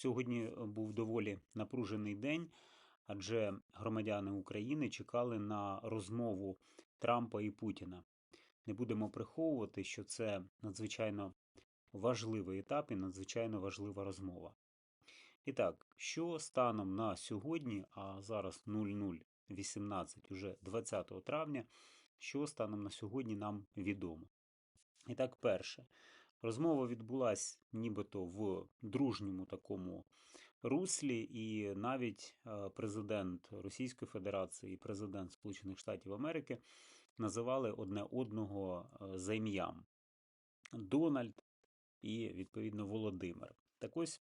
Сьогодні е, був доволі напружений день, адже громадяни України чекали на розмову Трампа і Путіна. Не будемо приховувати, що це надзвичайно важливий етап і надзвичайно важлива розмова. І так, що станом на сьогодні, а зараз 0018, уже 20 травня, що станом на сьогодні нам відомо. І так, перше, розмова відбулася нібито в дружньому такому руслі, і навіть е, президент Російської Федерації і президент Сполучених Штатів Америки називали одне одного е, за ім'ям Дональд і, відповідно, Володимир. Так ось,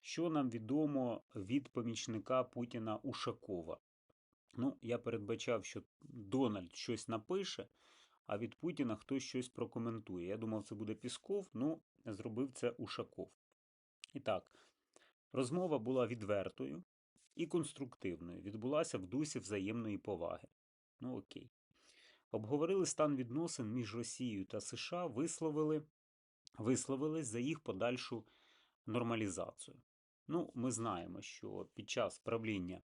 що нам відомо від помічника Путіна Ушакова? Ну, я передбачав, що Дональд щось напише, а від Путіна хтось щось прокоментує. Я думав, це буде Пісков, ну, зробив це Ушаков. І так, розмова була відвертою і конструктивною. Відбулася в дусі взаємної поваги. Ну, окей. Обговорили стан відносин між Росією та США, висловили, висловились за їх подальшу нормалізацію. Ну, ми знаємо, що під час правління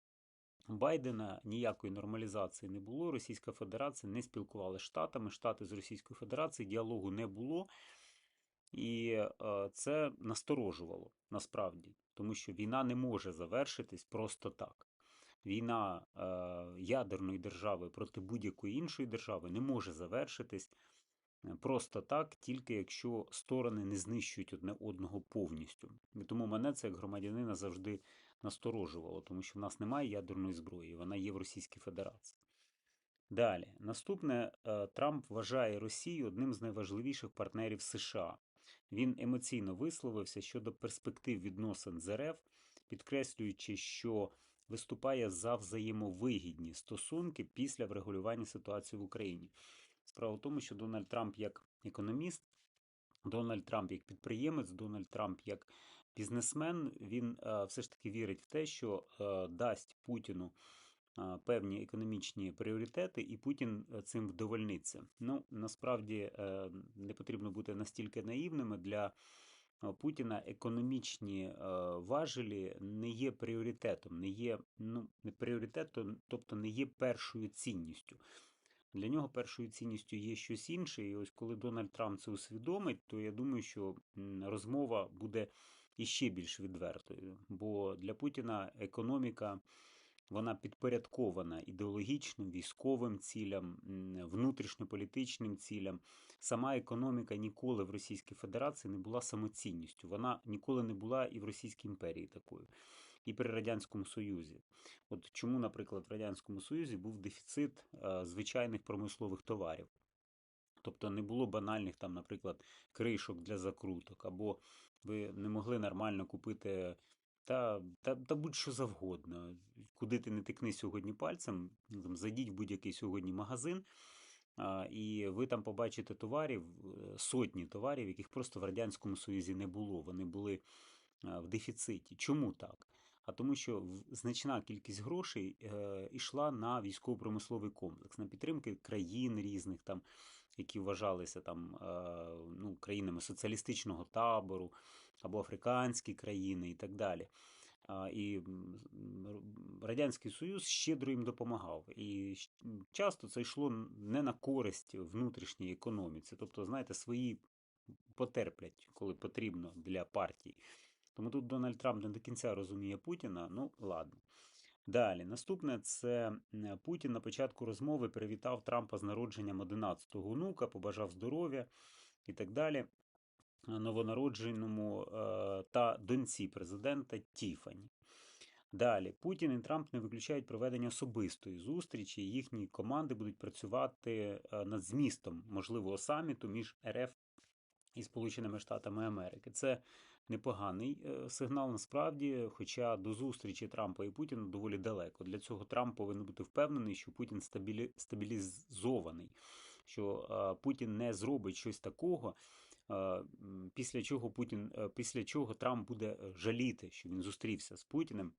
Байдена ніякої нормалізації не було. Російська Федерація не спілкувалася з Штатами, Штати з Російською Федерацією, діалогу не було. І е, це насторожувало насправді, тому що війна не може завершитись просто так. Війна е, ядерної держави проти будь-якої іншої держави не може завершитись е, просто так, тільки якщо сторони не знищують одне одного повністю. І тому мене це як громадянина завжди насторожувало, тому що в нас немає ядерної зброї, вона є в Російській Федерації. Далі, наступне, Трамп вважає Росію одним з найважливіших партнерів США. Він емоційно висловився щодо перспектив відносин з РФ, підкреслюючи, що виступає за взаємовигідні стосунки після врегулювання ситуації в Україні. Справа в тому, що Дональд Трамп як економіст, Дональд Трамп як підприємець, Дональд Трамп як бізнесмен, він е, все ж таки вірить в те, що е, дасть Путіну е, певні економічні пріоритети, і Путін цим вдовольниться. Ну, насправді не потрібно бути настільки наївними для. Путіна економічні важелі не є пріоритетом, не є ну, не пріоритетом, тобто не є першою цінністю. Для нього першою цінністю є щось інше. І ось коли Дональд Трамп це усвідомить, то я думаю, що розмова буде іще більш відвертою. Бо для Путіна економіка вона підпорядкована ідеологічним, військовим цілям, внутрішньополітичним цілям. Сама економіка ніколи в Російській Федерації не була самоцінністю. Вона ніколи не була і в Російській імперії такою, і при Радянському Союзі. От чому, наприклад, в Радянському Союзі був дефіцит е, звичайних промислових товарів. Тобто не було банальних, там, наприклад, кришок для закруток, або ви не могли нормально купити та та, та будь-що завгодно. Куди ти не тикни сьогодні пальцем, там, зайдіть в будь-який сьогодні магазин, а, і ви там побачите товарів, е, сотні товарів, яких просто в Радянському Союзі не було. Вони були в дефіциті. Чому так? А тому, що значна кількість грошей е, йшла на військово-промисловий комплекс, на підтримки країн різних там які вважалися там е, ну, країнами соціалістичного табору або африканські країни і так далі. І Радянський Союз щедро їм допомагав. І часто це йшло не на користь внутрішньої економіці. Тобто, знаєте, свої потерплять, коли потрібно для партії. Тому тут Дональд Трамп не до кінця розуміє Путіна, ну ладно. Далі, наступне це Путін на початку розмови привітав Трампа з народженням 11-го онука, побажав здоров'я і так далі. Новонародженому е, та доньці президента Тіфані. Далі, Путін і Трамп не виключають проведення особистої зустрічі. Їхні команди будуть працювати е, над змістом можливого саміту між РФ і Сполученими Штатами Америки. Це непоганий е, сигнал насправді, хоча до зустрічі Трампа і Путіна доволі далеко. Для цього Трамп повинен бути впевнений, що Путін стабілі... стабілізований, що е, Путін не зробить щось такого. Е, після чого Путін, після чого Трамп буде жаліти, що він зустрівся з Путіним.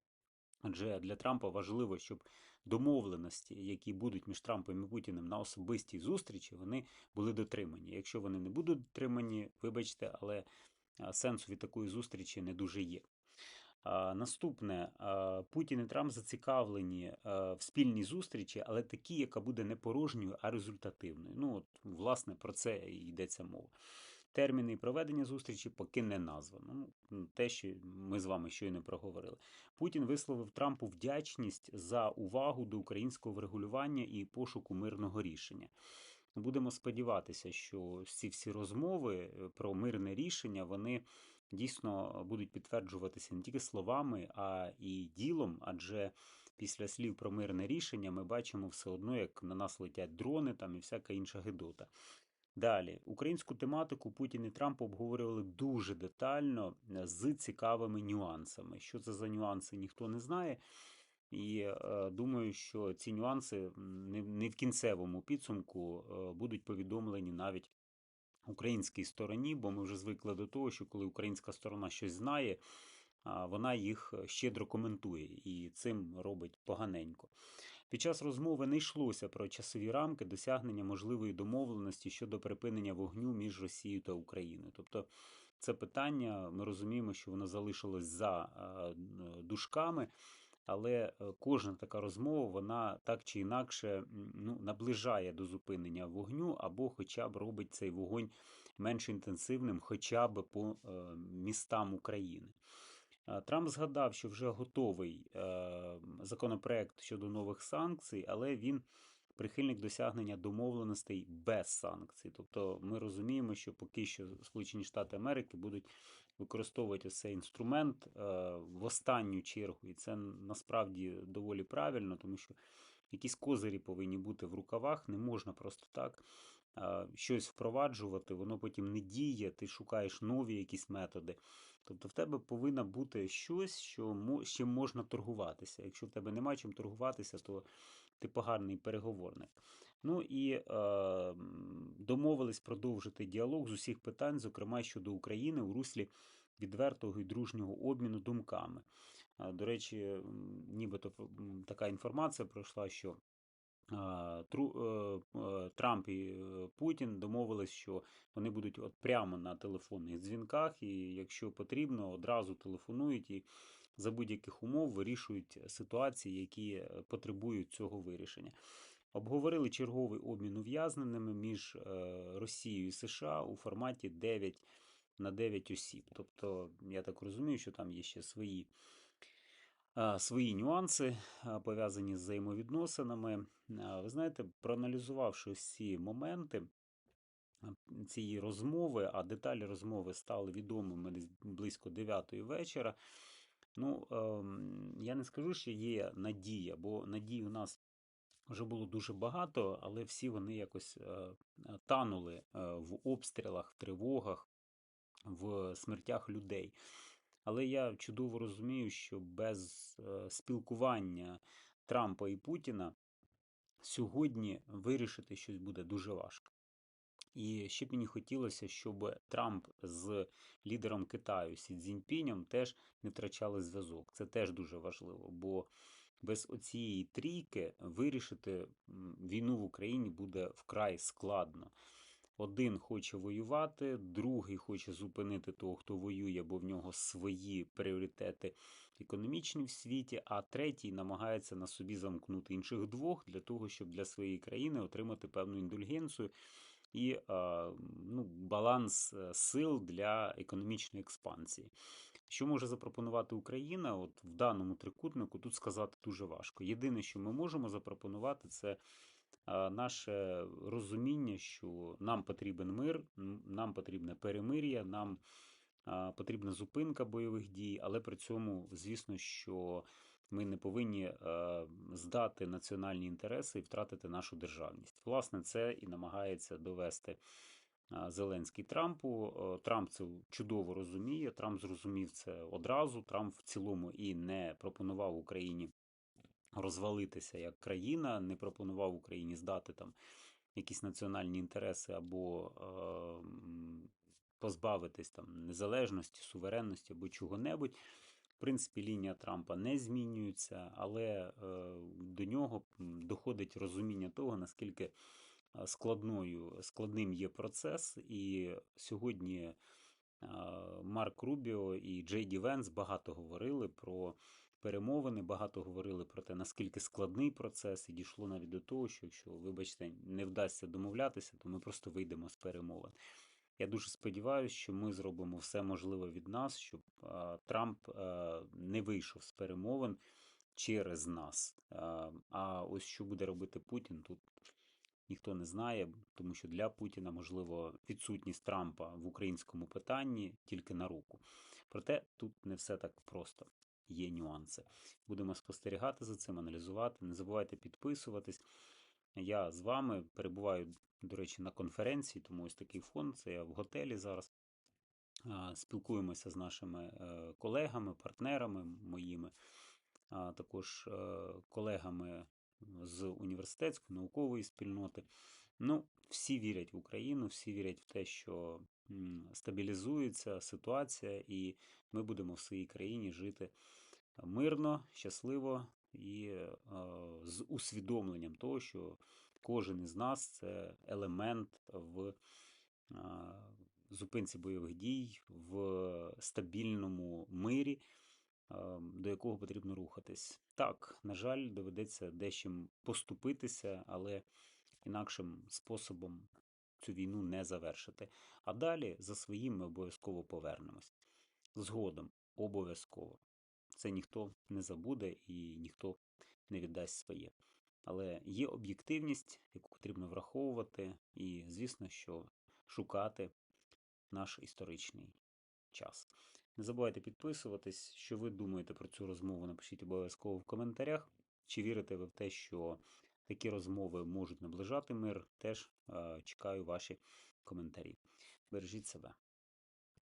Адже для Трампа важливо, щоб домовленості, які будуть між Трампом і Путіним на особистій зустрічі, вони були дотримані. Якщо вони не будуть дотримані, вибачте, але сенсу від такої зустрічі не дуже є. Наступне, Путін і Трамп зацікавлені в спільній зустрічі, але такі, яка буде не порожньою, а результативною. Ну, от, власне, про це йдеться мова. Терміни проведення зустрічі поки не названо. Ну, те, що ми з вами щойно проговорили. Путін висловив Трампу вдячність за увагу до українського врегулювання і пошуку мирного рішення. Будемо сподіватися, що ці всі розмови е, про мирне рішення вони дійсно будуть підтверджуватися не тільки словами, а і ділом. Адже після слів про мирне рішення ми бачимо все одно, як на нас летять дрони там і всяка інша гидота. Далі, українську тематику Путін і Трамп обговорювали дуже детально з цікавими нюансами. Що це за нюанси, ніхто не знає. І е, думаю, що ці нюанси не, в кінцевому підсумку е, будуть повідомлені навіть українській стороні, бо ми вже звикли до того, що коли українська сторона щось знає, вона їх щедро коментує і цим робить поганенько. Під час розмови не йшлося про часові рамки досягнення можливої домовленості щодо припинення вогню між Росією та Україною. Тобто це питання, ми розуміємо, що воно залишилось за дужками, але е, кожна така розмова, вона так чи інакше ну, наближає до зупинення вогню, або хоча б робить цей вогонь менш інтенсивним, хоча б по е, містам України. Трамп згадав, що вже готовий е, законопроект щодо нових санкцій, але він прихильник досягнення домовленостей без санкцій. Тобто ми розуміємо, що поки що Сполучені Штати Америки будуть використовувати цей інструмент е, в останню чергу, і це насправді доволі правильно, тому що якісь козирі повинні бути в рукавах, не можна просто так. Е, щось впроваджувати, воно потім не діє, ти шукаєш нові якісь методи. Тобто в тебе повинно бути щось, що з чим можна торгуватися. Якщо в тебе немає чим торгуватися, то ти поганий переговорник. Ну і е, домовились продовжити діалог з усіх питань, зокрема щодо України у руслі відвертого і дружнього обміну думками. До речі, нібито така інформація пройшла, що е, е, Трамп і е, Путін домовились, що вони будуть от прямо на телефонних дзвінках, і якщо потрібно, одразу телефонують і за будь-яких умов вирішують ситуації, які потребують цього вирішення. Обговорили черговий обмін ув'язненими між Росією і США у форматі 9 на 9 осіб. Тобто, я так розумію, що там є ще свої свої нюанси, пов'язані з взаємовідносинами. Ви знаєте, проаналізувавши всі моменти цієї розмови, а деталі розмови стали відомими десь близько 9 вечора. Ну, ем, я не скажу, що є надія, бо надій у нас вже було дуже багато, але всі вони якось е, танули е, в обстрілах, в тривогах, в смертях людей. Але я чудово розумію, що без е, спілкування Трампа і Путіна сьогодні вирішити щось буде дуже важко. І ще б мені хотілося, щоб Трамп з лідером Китаю Сі Цзіньпінем теж не втрачали зв'язок. Це теж дуже важливо, бо без оцієї трійки вирішити війну в Україні буде вкрай складно. Один хоче воювати, другий хоче зупинити того, хто воює, бо в нього свої пріоритети економічні в світі, а третій намагається на собі замкнути інших двох для того, щоб для своєї країни отримати певну індульгенцію і ну, баланс е, сил для економічної експансії. Що може запропонувати Україна? От в даному трикутнику тут сказати дуже важко. Єдине, що ми можемо запропонувати, це наше розуміння, що нам потрібен мир, нам потрібне перемир'я, нам потрібна зупинка бойових дій, але при цьому, звісно, що ми не повинні здати національні інтереси і втратити нашу державність. Власне, це і намагається довести. Зеленський Трампу. Трамп це чудово розуміє. Трамп зрозумів це одразу. Трамп в цілому і не пропонував Україні розвалитися як країна, не пропонував Україні здати там якісь національні інтереси або е, позбавитись там незалежності, суверенності або чого-небудь. В принципі, лінія Трампа не змінюється, але е, до нього доходить розуміння того, наскільки складною, складним є процес, і сьогодні Е, Марк Рубіо і Джей Ді Венс багато говорили про перемовини, багато говорили про те, наскільки складний процес, і дійшло навіть до того, що якщо, вибачте, не вдасться домовлятися, то ми просто вийдемо з перемовин. Я дуже сподіваюся, що ми зробимо все можливе від нас, щоб Трамп е, не вийшов з перемовин через нас. Е, А ось що буде робити Путін, тут ніхто не знає, тому що для Путіна можливо відсутність Трампа в українському питанні тільки на руку. Проте тут не все так просто. Є нюанси. Будемо спостерігати за цим, аналізувати. Не забувайте підписуватись. Я з вами перебуваю, до речі, на конференції, тому ось такий фон. Це я в готелі зараз. Спілкуємося з нашими е, колегами, партнерами моїми, а також е, колегами з університетської наукової спільноти. Ну, всі вірять в Україну, всі вірять в те, що стабілізується ситуація, і ми будемо в своїй країні жити мирно, щасливо і е, з усвідомленням того, що кожен із нас це елемент в е, зупинці бойових дій, в стабільному мирі, е, до якого потрібно рухатись. Так, на жаль, доведеться дещим поступитися, але інакшим способом цю війну не завершити. А далі за своїм ми обов'язково повернемось. Згодом, обов'язково. Це ніхто не забуде і ніхто не віддасть своє. Але є об'єктивність, яку потрібно враховувати, і, звісно, що шукати наш історичний час. Не забувайте підписуватись, що ви думаєте про цю розмову, напишіть обов'язково в коментарях. Чи вірите ви в те, що такі розмови можуть наближати мир? Теж е, чекаю ваші коментарі. Бережіть себе.